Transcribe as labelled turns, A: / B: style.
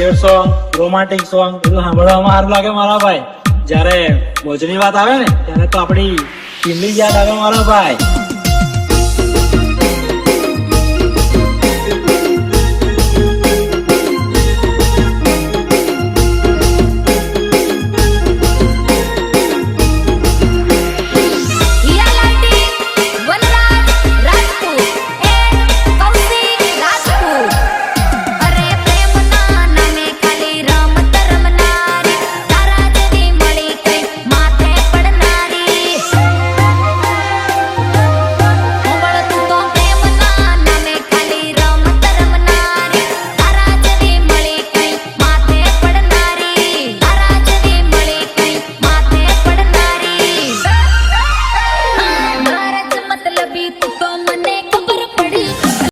A: Sad song romantic song બધું સાંભળવામાં સારું લાગે મારા ભાઈ. જ્યારે મોજની વાત આવે ને, ત્યારે તો આપણી ફિલ્મી યાદ આવે મારા ભાઈ.